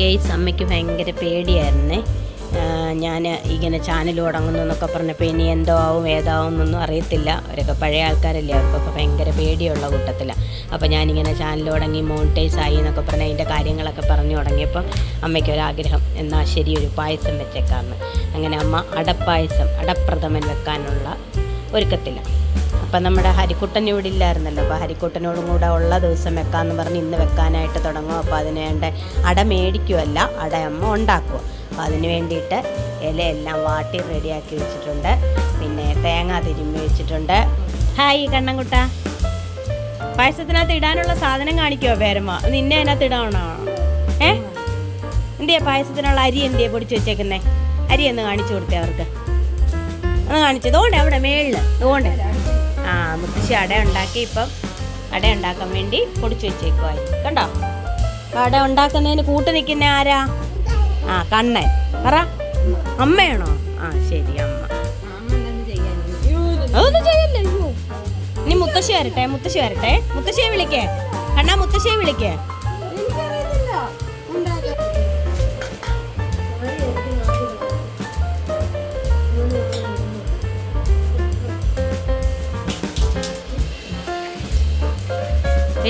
Guys അമ്മയ്ക്ക് ഭയങ്കര പേടിയായിരുന്നേ. ഞാൻ ഇങ്ങനെ ചാനൽ തുടങ്ങുന്നു എന്നൊക്കെ പറഞ്ഞപ്പോൾ ഇനി എന്തോ ആവും ഏതാവും എന്നൊന്നും അറിയത്തില്ല. അവരൊക്കെ പഴയ ആൾക്കാരല്ലേ അവർക്കൊക്കെ ഭയങ്കര പേടിയുള്ള കൂട്ടത്തിലാണ് അപ്പോൾ ഞാനിങ്ങനെ ചാനൽ തുടങ്ങി മോണിറ്റൈസ് ആയി എന്നൊക്കെ പറഞ്ഞ് അതിന്റെ കാര്യങ്ങളൊക്കെ പറഞ്ഞു തുടങ്ങിയപ്പം അമ്മയ്ക്ക് ഒരാഗ്രഹം എന്നാൽ ശരി ഒരു പായസം വെച്ചേക്കാമെന്ന് അങ്ങനെ അമ്മ അടപ്പായസം അടപ്രഥമൻ വെക്കാനുള്ള ഒരുക്കത്തില്ല അപ്പം നമ്മുടെ ഹരിക്കുട്ടൻ ഇവിടെ ഇല്ലായിരുന്നല്ലോ. അപ്പോൾ ഹരിക്കുട്ടനോടും കൂടെ ഉള്ള ദിവസം വെക്കാമെന്ന് പറഞ്ഞ് ഇന്ന് വെക്കാനായിട്ട് തുടങ്ങും. അപ്പോൾ അതിന് വേണ്ട അട മേടിക്കുമല്ല അട അമ്മ ഉണ്ടാക്കുക അപ്പോൾ അതിന് വേണ്ടിയിട്ട് ഇലയെല്ലാം വാട്ടി റെഡിയാക്കി വെച്ചിട്ടുണ്ട്. പിന്നെ തേങ്ങ തിരുമ്മി വെച്ചിട്ടുണ്ട്. ഹായ് കണ്ണൻകുട്ട. പായസത്തിനകത്ത് ഇടാനുള്ള സാധനം കാണിക്കുമോ പേരമ്മ? നിന്നെ അതിനകത്ത് ഇടാണോ ഏ? എന്തിയാ പായസത്തിനുള്ള അരി എന്തിയാ പൊടിച്ച് വെച്ചേക്കുന്നേ? അരി ഒന്ന് കാണിച്ചു കൊടുത്തേ അവർക്ക്. ഒന്ന് കാണിച്ചു. ഇതുകൊണ്ട് അവിടെ മേളിൽ. ഇതുകൊണ്ട് ആ മുത്തശ്ശി അട ഉണ്ടാക്കി ഇപ്പം അട ഉണ്ടാക്കാൻ വേണ്ടി പൊടിച്ചു വെച്ചേക്കുവായി. കണ്ടോ? അട ഉണ്ടാക്കുന്നതിന് കൂട്ട് നിൽക്കുന്ന ആരാ? ആ കണ്ണൻ. പറ. അമ്മയാണോ? ആ ശരി അമ്മ. അതൊന്നും ചെയ്യല്ലേ? ഇനി മുത്തശ്ശി വരട്ടെ മുത്തശ്ശി വരട്ടെ. മുത്തശ്ശിയെ വിളിക്കേ. കണ്ണാ മുത്തശ്ശിയെ വിളിക്കേ.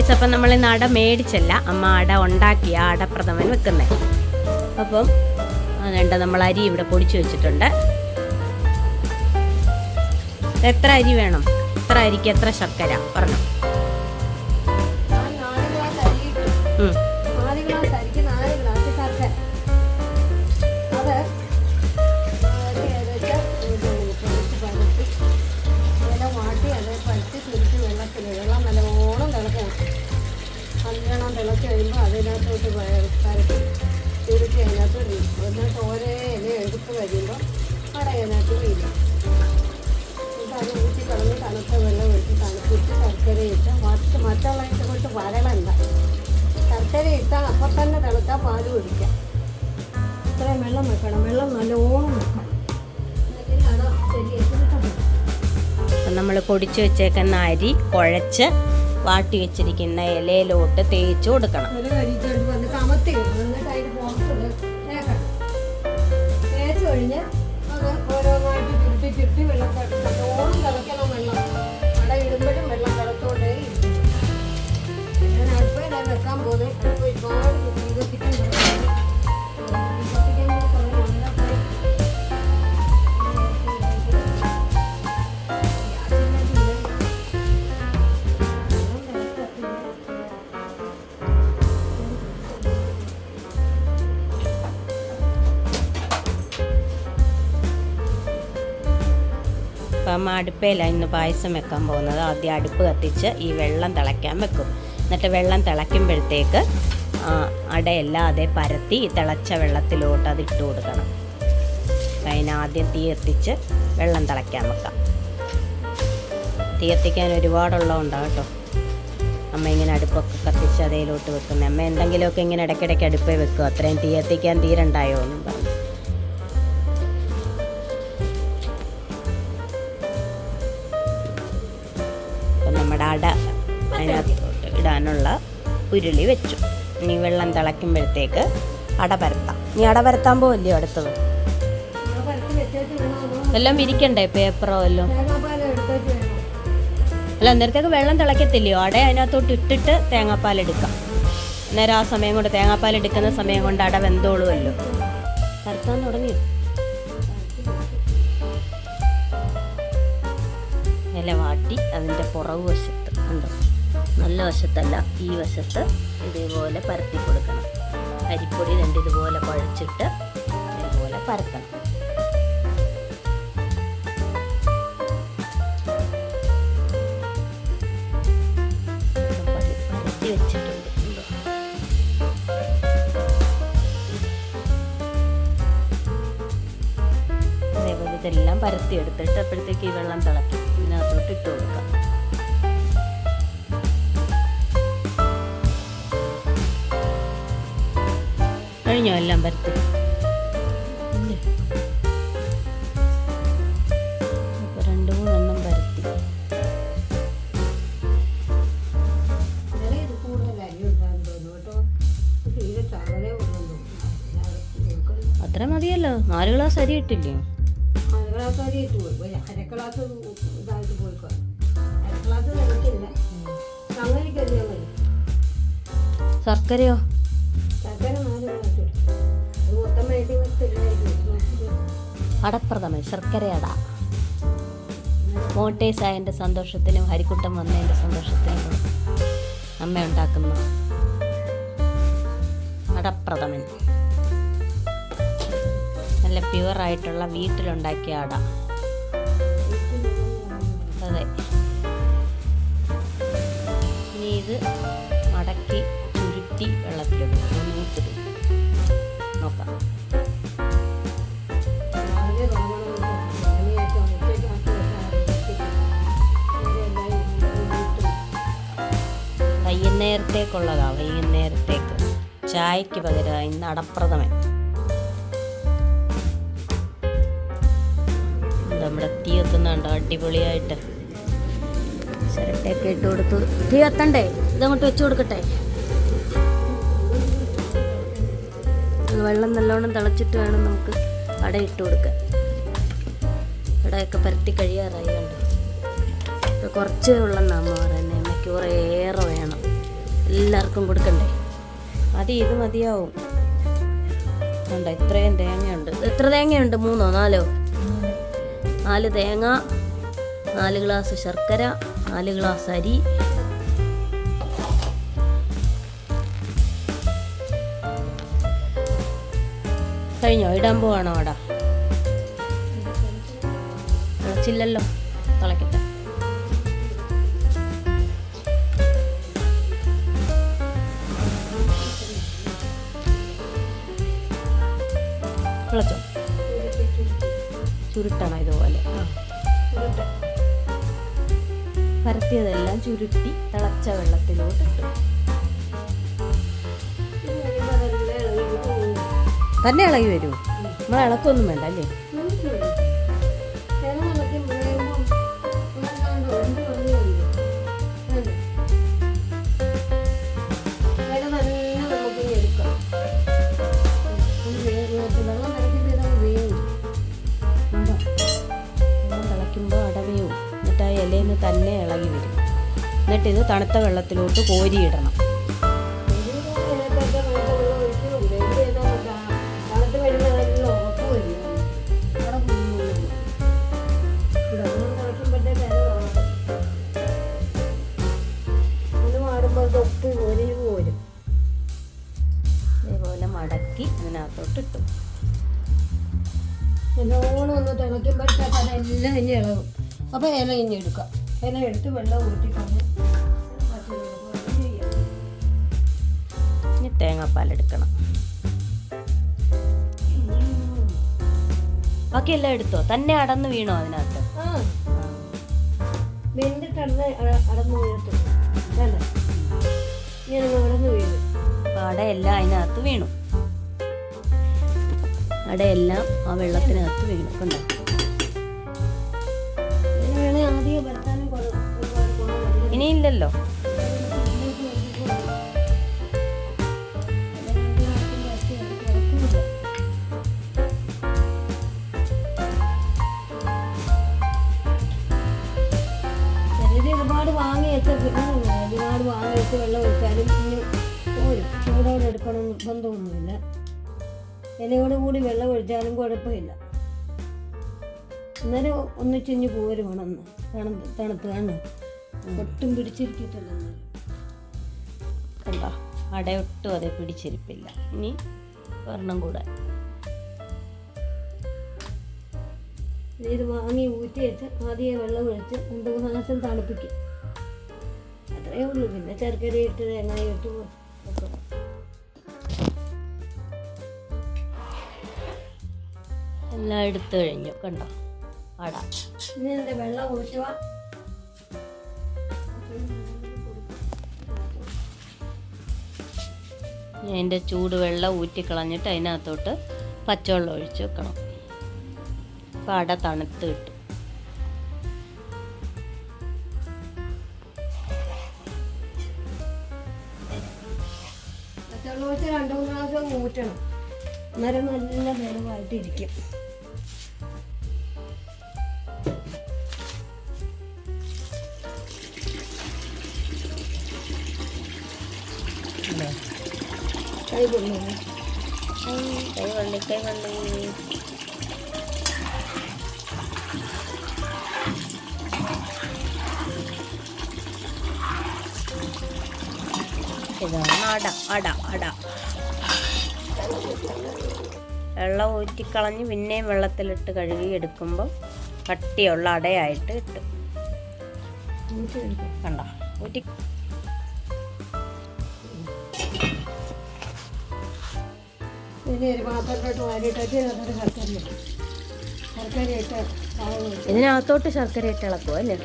ഗൈസ് അപ്പം നമ്മൾ ഇന്ന് അട മേടിച്ചല്ല അമ്മ അട ഉണ്ടാക്കി ആ അടപ്രഥമൻ വെക്കുന്നത് അപ്പം അതുകൊണ്ട് നമ്മൾ അരി ഇവിടെ പൊടിച്ചു വെച്ചിട്ടുണ്ട്. എത്ര അരി വേണം? എത്ര അരിക്ക് എത്ര ശർക്കര? പറഞ്ഞു. പ- പരത്തി തിരിച്ച് അതിനകത്ത് വീഴും എന്നിട്ട് ഓരോ ഇല എടുത്ത് കഴിയുമ്പോൾ അവിടെ അതിനകത്ത് വീഴും എന്നിട്ട് അത് ഊറ്റി കളഞ്ഞ് തണുത്ത വെള്ളം ഒഴിച്ച് തണുപ്പിച്ച് ശർക്കര ഇട്ട് മറ്റ് മറ്റുള്ള ഇട്ട് കൊണ്ട് വരളണ്ട ശർക്കര ഇട്ടാൽ അപ്പം തന്നെ തണുത്താൽ പാൽ കുടിക്കാം. ഇത്രയും വെള്ളം വെക്കണം. വെള്ളം നല്ലോണം വെക്കണം. നമ്മൾ പൊടിച്ച് വെച്ചേക്കുന്ന അരി കുഴച്ച് വാട്ടി വെച്ചിരിക്കുന്ന ഇലയിലോട്ട് തേച്ച് കൊടുക്കണം. തേച്ച് കഴിഞ്ഞ് ഓരോന്നായിട്ട് ചുരുട്ടി ചുരുട്ടി വെള്ളം അടുപ്പയിലാണ് ഇന്ന് പായസം വെക്കാൻ പോകുന്നത്. ആദ്യം അടുപ്പ് കത്തിച്ച് ഈ വെള്ളം തിളയ്ക്കാൻ വെക്കും. എന്നിട്ട് വെള്ളം തിളയ്ക്കുമ്പോഴത്തേക്ക് അടയല്ലാതെ പരത്തി ഈ തിളച്ച വെള്ളത്തിലോട്ട് അത് ഇട്ട് കൊടുക്കണം. അതിനാദ്യം തീ എത്തിച്ച് വെള്ളം തിളയ്ക്കാൻ വെക്കാം. തീ എത്തിക്കാൻ ഒരുപാടുള്ളതുണ്ടാവും കേട്ടോ. അമ്മ ഇങ്ങനെ അടുപ്പൊക്കെ കത്തിച്ച് അതേലോട്ട് വെക്കുന്നത് അമ്മ എന്തെങ്കിലുമൊക്കെ ഇങ്ങനെ ഇടയ്ക്കിടയ്ക്ക് അടുപ്പേ വെക്കും. അത്രയും തീ എത്തിക്കാൻ തീരണ്ടായോ എന്നും പറഞ്ഞു. അട അതിനകത്തോട്ട് ഇടാനുള്ള ഉരുളി വെച്ചു. ഇനി വെള്ളം തിളയ്ക്കുമ്പോഴത്തേക്ക് അട പരത്താം. ഇനി അട പരത്താൻ പോവല്ലയോ അടുത്തത്? എല്ലാം വിരിക്കണ്ടേ പേപ്പറോ എല്ലാം? അല്ല അന്നേരത്തേക്ക് വെള്ളം തിളയ്ക്കത്തില്ലയോ? അട അതിനകത്തോട്ട് ഇട്ടിട്ട് തേങ്ങാപ്പാൽ എടുക്കാം. അന്നേരം ആ സമയം കൊണ്ട് തേങ്ങാപ്പാൽ എടുക്കുന്ന സമയം കൊണ്ട് അട വെന്തോളുമല്ലോ. പരത്താൻ തുടങ്ങി വാട്ടി അതിന്റെ പുറകു വശത്ത് ഉണ്ടോ നല്ല വശത്തല്ല ഈ വശത്ത് ഇതേപോലെ പരത്തി കൊടുക്കണം. അരിപ്പൊടി രണ്ട് ഇതുപോലെ കുഴച്ചിട്ട് ഇതുപോലെ പരത്തണം. പര- പരത്തി ഇതെല്ലാം പരത്തി എടുത്തിട്ട് അപ്പോഴത്തേക്ക് ഈ വെള്ളം തിളക്കും ഇതിനകത്തോട്ട് ഇട്ട് കൊടുക്കാം. കഴിഞ്ഞോ എല്ലാം പരത്തി? അത്ര രണ്ട് മൂന്നെണ്ണം പരത്തി. മതിയല്ലോ. നാല് ഗ്ലാസ് അരി ഇട്ടില്ലേ? നാല് ഗ്ലാസ് അരി ഇട്ട്. അര ഗ്ലാസ് വെച്ചില്ലായിരുന്നു അടപ്രഥമൻ ശർക്കരയടാ. മോട്ടേ സായന്റെ സന്തോഷത്തിനും ഹരിക്കുട്ടം വന്നതിന്റെ സന്തോഷത്തിനും അമ്മ ഉണ്ടാക്കുന്നു അടപ്രഥമൻ നല്ല പ്യുവറായിട്ടുള്ള വീട്ടിലുണ്ടാക്കിയ അട. അതെ. ഇനി ഇത് മടക്കി വെള്ളത്തിലിടും നൂറ്റിടും നോക്കാം. രാവിലെ തുടങ്ങണം ശനിയാഴ്ച ഉച്ചയ്ക്കാക്കി വെച്ചാൽ വൈകുന്നേരത്തേക്കുള്ളതാ വൈകുന്നേരത്തേക്ക്. ചായക്ക് പകരം ഇന്ന് അടപ്രഥമൻ. നമ്മുടെ തീ എത്തുന്നുണ്ടോ അടിപൊളിയായിട്ട്. ചിരട്ടയൊക്കെ ഇട്ട് കൊടുത്തു. തീ എത്തണ്ടേ ഇതങ്ങോട്ട് വെച്ചു കൊടുക്കട്ടെ? വെള്ളം നല്ലോണം തിളച്ചിട്ട് വേണം നമുക്ക് അട ഇട്ട് കൊടുക്കാൻ. അടയൊക്കെ പരത്തി കഴിയാറായി കണ്ടു? ഇപ്പൊ കുറച്ചേ വെള്ളം അമ്മ പറയുന്നത് കുറേയേറെ വേണം. എല്ലാവർക്കും കൊടുക്കണ്ടേ? മതി ഇത് മതിയാവും. വേണ്ട ഇത്രയും തേങ്ങയുണ്ട്. എത്ര തേങ്ങയുണ്ട്? മൂന്നോ നാലോ? നാല് തേങ്ങ നാല് ഗ്ലാസ് ശർക്കര നാല് ഗ്ലാസ് അരി കഴിഞ്ഞോ? ഇടാൻ പോവാണോ അവിടെ? തിളച്ചില്ലല്ലോ തിളക്കട്ടെ. ചുരുട്ടണം ഇതുപോലെ? ആ. പരത്തിയതെല്ലാം ചുരുട്ടി തിളച്ച വെള്ളത്തിലോട്ട് ഇട്ടു. തന്നെ ഇളകി വരുമോ നമ്മൾ ഇളക്കൊന്നും വേണ്ട അല്ലേ? തന്നെ ഇളകി വരും. എന്നിട്ട് ഇത് തണുത്ത വെള്ളത്തിലോട്ട് കോരിയിടണം. ഇല ഇനി എടുക്കാം. ഇല എടുത്ത് വെള്ളം ഊറ്റിട്ടാണ് ഇനി തേങ്ങാപ്പാൽ എടുക്കണം. ബാക്കിയെല്ലാം എടുത്തോ? തന്നെ അടന്ന് വീണോ അതിനകത്ത്? വെന്തിട്ടടന്ന് അടന്ന് വീഴത്തും അപ്പോൾ അടയെല്ലാം അതിനകത്ത് വീണു. അടയെല്ലാം ആ വെള്ളത്തിനകത്ത് വീണു. കണ്ടോ? ഇനിയില്ലല്ലോ. ചിലര് ഒരുപാട് വാങ്ങി വെച്ച കിട്ടുന്നില്ല ഒരുപാട് വാങ്ങി വെച്ച് വെള്ളം ഒഴിച്ചാലും ഇനി പോരും. ചൂടോടെ എടുക്കണം നിർബന്ധമൊന്നുമില്ല. ഇലയോട് കൂടി വെള്ളം ഒഴിച്ചാലും കുഴപ്പമില്ല. അന്നേരം ഒന്നിച്ചിഞ്ഞ് പോരും കാണും ഒട്ടും പിടിച്ചിരിക്കത്തില്ല. കണ്ടോ? അടയൊട്ടും അതെ പിടിച്ചിരിപ്പില്ല. ഇനി വർണം കൂടെ. ഇത് വാങ്ങി ഊറ്റി വെച്ച് ആദ്യം വെള്ളം ഒഴിച്ച് രണ്ട് മൂന്ന് ദിവസം തണുപ്പിക്കും. അത്രയേ ഉള്ളൂ. പിന്നെ ശർക്കര ഇട്ട് തേങ്ങ ഇട്ട് എല്ലാം എടുത്തു കഴിഞ്ഞു. കണ്ടോ? അട ഇനി എന്റെ വെള്ളം ഇനി അതിന്റെ ചൂടുവെള്ളം ഊറ്റിക്കളഞ്ഞിട്ട് അതിനകത്തോട്ട് പച്ചവെള്ളം ഒഴിച്ച് വെക്കണം. അപ്പോൾ അട തണുത്ത് കിട്ടും. പച്ചവെള്ളം ഒഴിച്ച് രണ്ട് മൂന്ന് പ്രാവശ്യം ഊറ്റണം. അന്നേരം നല്ല വേണമായിട്ടിരിക്കും കൈ കൊള്ളുന്നു കൈവള്ളി കൈവള്ളി ഇതാണ് അട അട അട. വെള്ളം ഊറ്റിക്കളഞ്ഞ് പിന്നെയും വെള്ളത്തിലിട്ട് കഴുകി എടുക്കുമ്പോൾ കട്ടിയുള്ള അടയായിട്ട് കിട്ടും കണ്ട? ഊറ്റി ഇനി ഒരു പാത്രത്തിലോട്ട് വാരിയിട്ടിട്ട് അതിനകത്ത് ശർക്കര ഇടും. ശർക്കര ഇട്ട് ഇതിനകത്തോട്ട് ശർക്കര ഇട്ട് ഇളക്കും അല്ലേ?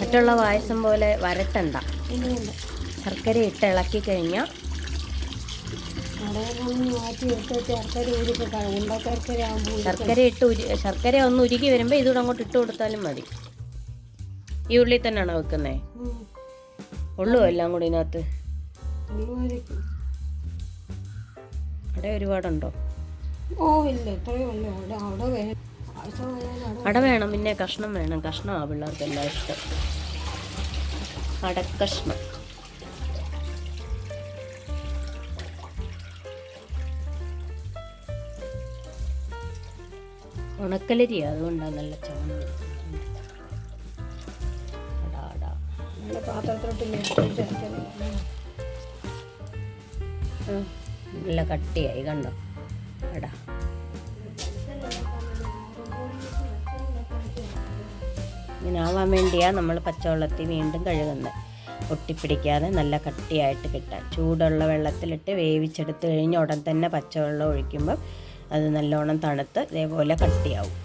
മറ്റുള്ള പായസം പോലെ വരട്ടണ്ട. ശർക്കര ഇട്ട് ഇളക്കി കഴിഞ്ഞാൽ ശർക്കര ഇട്ട് ഉരു ശർക്കര ഒന്ന് ഉരുകി വരുമ്പോൾ ഇതുകൂടെ അങ്ങോട്ട് ഇട്ട് കൊടുത്താലും മതി. ഈ ഉള്ളി തന്നെയാണോ വെക്കുന്നത് ഉള്ളു എല്ലാം കൂടി ഇതിനകത്ത്? അവിടെ ഒരുപാടുണ്ടോ? ഓ ഇല്ല ഇത്രയും അല്ല അവിടെ അവിടെ വേണം അട വേണം പിന്നെ കഷ്ണം വേണം. കഷ്ണം ആ പിള്ളേർക്ക് എല്ലാം ഇഷ്ടം. അടക്കഷ്ണം. ഉണക്കലരി അതുകൊണ്ടാണ് നല്ല നല്ല പാത്രത്തിലോട്ട് നല്ല കട്ടിയായി കണ്ടോ? അടാ ഇങ്ങനെ ആവാൻ വേണ്ടിയാണ് നമ്മൾ പച്ചവെള്ളത്തിൽ വീണ്ടും കഴുകുന്നത് ഒട്ടിപ്പിടിക്കാതെ നല്ല കട്ടിയായിട്ട് കിട്ടാൻ. ചൂടുള്ള വെള്ളത്തിലിട്ട് വേവിച്ചെടുത്ത് കഴിഞ്ഞ് ഉടൻ തന്നെ പച്ചവെള്ളം ഒഴിക്കുമ്പോൾ അത് നല്ലോണം തണുത്ത് ഇതേപോലെ കട്ടിയാവും.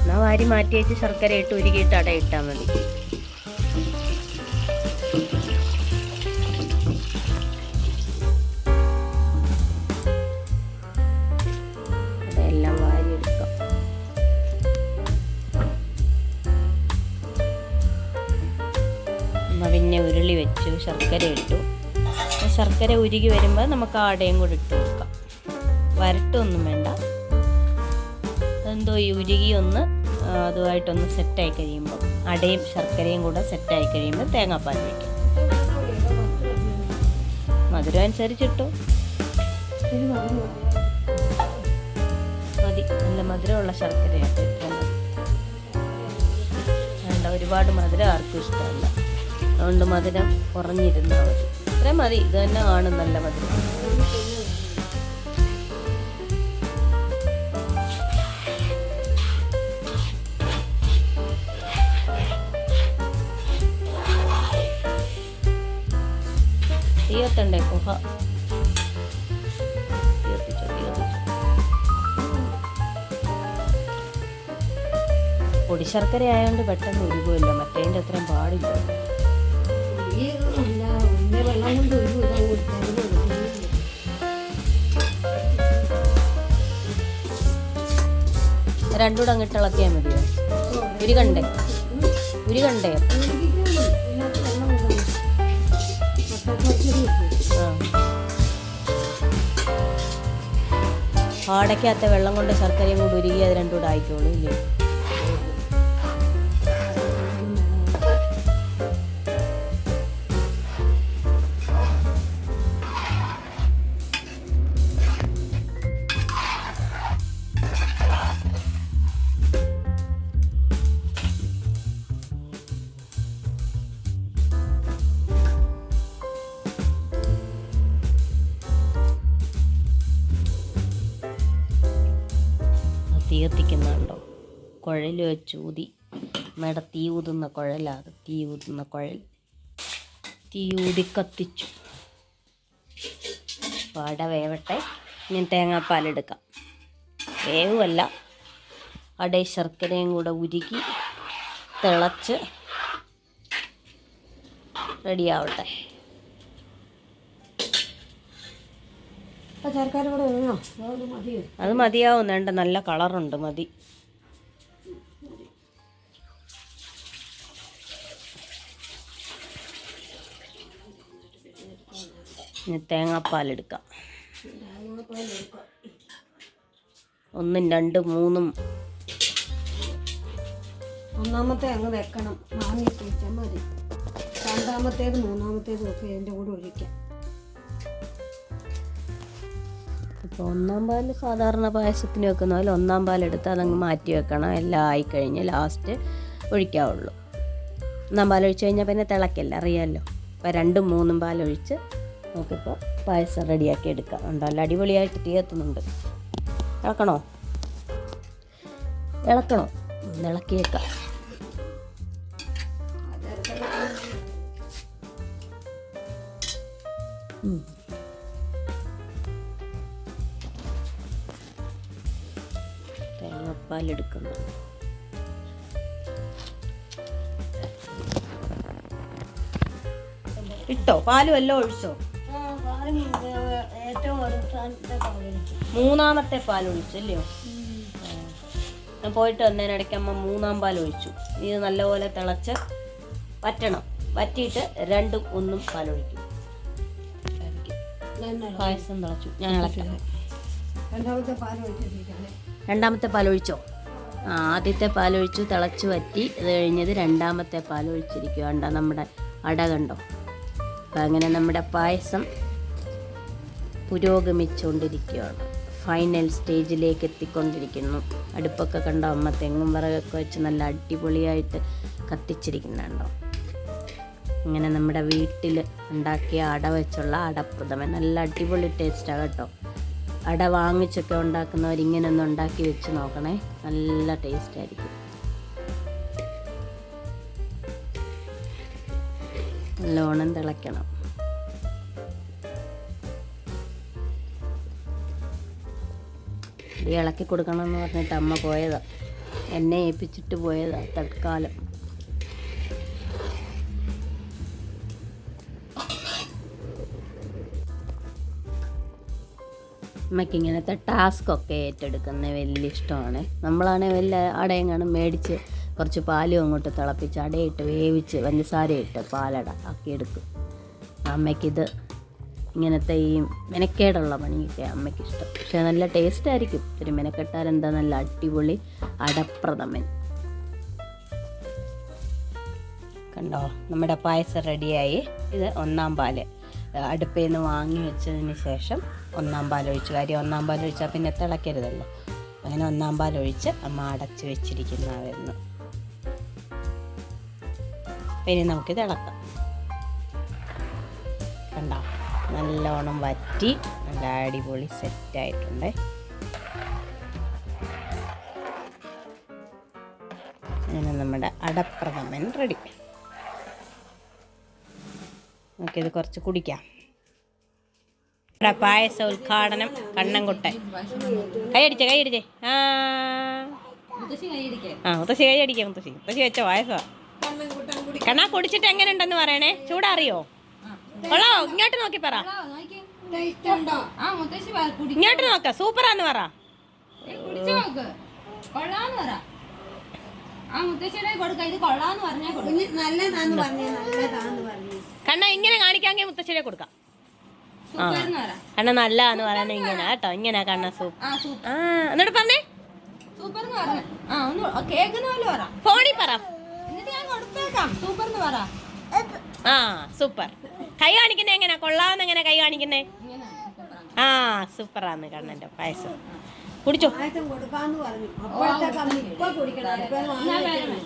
എന്നാൽ വാരി മാറ്റി വെച്ച് ശർക്കര ഇട്ട് ഉരുകിയിട്ട് അടയിട്ടാൽ മതി. ശർക്കര ഉരുകി വരുമ്പോൾ നമുക്ക് ആടയും കൂടി ഇട്ട് കൊടുക്കാം. വരട്ടൊന്നും വേണ്ട. എന്തോ ഈ ഉരുകി ഒന്ന് അതുമായിട്ടൊന്ന് സെറ്റായി കഴിയുമ്പോൾ അടയും ശർക്കരയും കൂടെ സെറ്റായി കഴിയുമ്പോൾ തേങ്ങാപ്പാൽ വയ്ക്കും മധുരം അനുസരിച്ചിട്ടു? മതി. നല്ല മധുരമുള്ള ശർക്കരയാണ് വേണ്ട ഒരുപാട് മധുരം ആർക്കും ഇഷ്ടമല്ല. അതുകൊണ്ട് മധുരം കുറഞ്ഞിരുന്നാൽ മതി. ഇത്രയും മതി. ഇത് തന്നെ കാണും നല്ല മധുരം തീർത്തണ്ടേ കുഹ തീയത്തിച്ചോ തീയത്തിച്ചോ പൊടി ശർക്കര ആയതുകൊണ്ട് പെട്ടെന്ന് ഉരുകുമല്ലോ. മറ്റേതിന്റെ അത്രയും പാടില്ല. രണ്ടുകൂടെ അങ്ങോട്ട് ഇളക്കിയാൽ മതിയോ ഉരുകണ്ടേ? ഉരുകണ്ടേ? ആ. പാടയ്ക്കകത്തെ വെള്ളം കൊണ്ട് ശർക്കരയും കൂടി ഉരുകി അത് രണ്ടും കൂടെ ആയിക്കോളൂ ഇല്ലേ? അത് തീ കത്തിക്കുന്നുണ്ടോ കുഴൽ വെച്ച് ഊതി. മേട തീ ഊതുന്ന കുഴലാണ്. തീ ഊതുന്ന കുഴൽ. തീ ഊതി കത്തിച്ചു. വട വേവട്ടെ. ഇനി തേങ്ങാപ്പാലെടുക്കാം വേവുമല്ല. അടേ ശർക്കരയും കൂടെ ഉരുക്കി തിളച്ച് റെഡിയാവട്ടെ ആ ശർക്കര കൂടെ വേണോ അതുകൊണ്ട് മതിയോ അത് മതിയാവും. വേണ്ട നല്ല കളറുണ്ട് മതി. ഇനി തേങ്ങാപ്പാലെടുക്കാം തേങ്ങാപ്പാൽ എടുക്കാം. ഒന്നും രണ്ടും മൂന്നും. ഒന്നാമത്തെ അങ്ങ് വെക്കണം. മാങ്ങി വെച്ചാൽ മതി. രണ്ടാമത്തേത് മൂന്നാമത്തേത് ഒക്കെ എന്റെ കൂടെ ഒഴിക്കാം. ഇപ്പോൾ ഒന്നാം പാൽ സാധാരണ പായസത്തിന് വെക്കുന്ന പോലെ ഒന്നാം പാലെടുത്ത് അതങ്ങ് മാറ്റി വെക്കണം. എല്ലാം ആയിക്കഴിഞ്ഞ് ലാസ്റ്റ് ഒഴിക്കാവുള്ളൂ. ഒന്നാം പാൽ ഒഴിച്ച് കഴിഞ്ഞാൽ പിന്നെ തിളക്കില്ല അറിയാമല്ലോ അപ്പോൾ രണ്ടും മൂന്നും പാലൊഴിച്ച് നമുക്കിപ്പോൾ പായസം റെഡിയാക്കി എടുക്കാം. ഉണ്ടല്ല അടിപൊളിയായിട്ട് തീർത്തുന്നുണ്ട് ഇളക്കണോ ഇളക്കണോ ഇളക്കിയേക്കാം തേങ്ങാപ്പാലെടുക്കുന്നു ഇട്ടോ? പാലും എല്ലാം ഒഴിച്ചോ? മൂന്നാമത്തെ പാൽ ഒഴിച്ചു അല്ലയോ? ഞാൻ പോയിട്ട് വന്നതിനിടയ്ക്ക് അമ്മ മൂന്നാം പാൽ ഒഴിച്ചു. ഇത് നല്ലപോലെ തിളച്ച് വറ്റണം. വറ്റിയിട്ട് രണ്ടും ഒന്നും പാൽ പാലൊഴിക്കും പായസം തിളച്ചു. ഞാൻ ഇളക്കാം. രണ്ടാമത്തെ പാൽ ഒഴിച്ചോ? ആദ്യത്തെ പാലൊഴിച്ചു തിളച്ച് വറ്റി അത് കഴിഞ്ഞത് രണ്ടാമത്തെ പാലൊഴിച്ചിരിക്കുക കണ്ടോ നമ്മുടെ അട കണ്ടോ? അപ്പം അങ്ങനെ നമ്മുടെ പായസം പുരോഗമിച്ചുകൊണ്ടിരിക്കുകയാണ് ഫൈനൽ സ്റ്റേജിലേക്ക് എത്തിക്കൊണ്ടിരിക്കുന്നു. അടുപ്പൊക്കെ കണ്ടോ? അമ്മ തെങ്ങും വിറകൊക്കെ വെച്ച് നല്ല അടിപൊളിയായിട്ട് കത്തിച്ചിരിക്കുന്നുണ്ടോ? ഇങ്ങനെ നമ്മുടെ വീട്ടിൽ ഉണ്ടാക്കിയ അട വെച്ചുള്ള അടപ്രഥമൻ. നല്ല അടിപൊളി ടേസ്റ്റാണ് കേട്ടോ. അട വാങ്ങിച്ചൊക്കെ ഉണ്ടാക്കുന്നവർ ഇങ്ങനെ ഒന്ന് ഉണ്ടാക്കി വെച്ച് നോക്കണേ. നല്ല ടേസ്റ്റ് ആയിരിക്കും. നല്ലോണം തിളയ്ക്കണം. ഇളക്കി കൊടുക്കണം എന്ന് പറഞ്ഞിട്ട് അമ്മ പോയതാ. എന്നെ ഏൽപ്പിച്ചിട്ട് പോയതാ തൽക്കാലം. അമ്മയ്ക്ക് ഇങ്ങനത്തെ ടാസ്ക് ഒക്കെ ഏറ്റെടുക്കുന്നത് വലിയ ഇഷ്ടമാണ്. നമ്മളാണെങ്കിൽ വലിയ അടയെങ്ങാനും മേടിച്ച് കുറച്ച് പാലും അങ്ങോട്ട് തിളപ്പിച്ച് അടയിട്ട് വേവിച്ച് പഞ്ചസാരയിട്ട് പാലട ആക്കിയെടുക്കും അമ്മയ്ക്കിത് ഇങ്ങനത്തെ ഈ മെനക്കേടുള്ള പണിയൊക്കെ അമ്മയ്ക്ക് ഇഷ്ടം. പക്ഷേ നല്ല ടേസ്റ്റ് ആയിരിക്കും. ഒരു മെനക്കെട്ടാൽ എന്താ നല്ല അടിപൊളി അടപ്രഥമൻ. കണ്ടോ? നമ്മുടെ പായസം റെഡിയായി ഇത് ഒന്നാം പാൽ. അടുപ്പിൽ നിന്ന് വാങ്ങി വെച്ചതിന് ശേഷം ഒന്നാം പാൽ ഒഴിച്ചു. കാര്യം ഒന്നാം പാൽ ഒഴിച്ചാൽ പിന്നെ തിളക്കരുതല്ലോ. അങ്ങനെ ഒന്നാം പാൽ ഒഴിച്ച് അമ്മ അടച്ച് വെച്ചിരിക്കുന്നതായിരുന്നു. ഇനി നമുക്ക് തിളക്കാം. കണ്ടോ? നല്ലോണം വറ്റി നല്ല അടിപൊളി സെറ്റായിട്ടുണ്ട് അങ്ങനെ നമ്മുടെ അടപ്രഥമൻ റെഡി. നമുക്കിത് കുറച്ച് കുടിക്കാം. ഇവിടെ പായസ ഉദ്ഘാടനം കണ്ണൻകുട്ടൻ. കൈയടിച്ചേ കൈയടിച്ചേ. ആ. ആ മുത്തശ്ശി കൈയടിക്കാം മുത്തശ്ശി. മുത്തശ്ശി വെച്ച പായസ കണ്ണാ കുടിച്ചിട്ട് എങ്ങനെ ഉണ്ടെന്ന് പറയണേ? ചൂടറിയോ? കൊള്ളോ ഇങ്ങോട്ട് നോക്കി പറ. ഇങ്ങോട്ട് നോക്ക. സൂപ്പറാന്ന് പറ ഏ, കുടിച്ച് നോക്ക് കൊള്ളാന്ന് പറ ആ മുത്തശ്ശിയുടെ കൊടുക്ക ഇത് കൊള്ളാന്ന് പറഞ്ഞാ കൊടുക്ക. കുഞ്ഞ് നല്ലതാന്ന് പറഞ്ഞേ നല്ലതാന്ന് പറഞ്ഞു. കണ്ണ ഇങ്ങനെ കാണിക്കാമെങ്കിൽ മുത്തശ്ശിയെ കൊടുക്കാം. സൂപ്പർന്ന് പറ. കണ്ണ നല്ലതാന്ന് പറയുന്നത് ഇങ്ങനെ കേട്ടോ ഇങ്ങനെ കണ്ണ സൂപ്പ്. ആ സൂപ്പർ എന്നിട്ട് പറഞ്ഞേ. സൂപ്പർ പറഞ്ഞ. ആ ഒന്ന് പോലെ പറ. ഫോണിൽ പറ. എന്നിട്ട് ഞാൻ കൊടുത്തേക്കാം. സൂപ്പർന്ന് പറ. ആ സൂപ്പർ. കൈ കാണിക്കുന്നേ എങ്ങനെ? കൊള്ളാന്ന് എങ്ങനെ കൈ കാണിക്കുന്നേ? ഇങ്ങനെ ആ സൂപ്പറാന്ന് കണ്ണന്റെ പായസം. കുടിച്ചോ. കൊടുക്കാന്ന് പറഞ്ഞു. അപ്പോഴത്തെ കുടിക്കണം.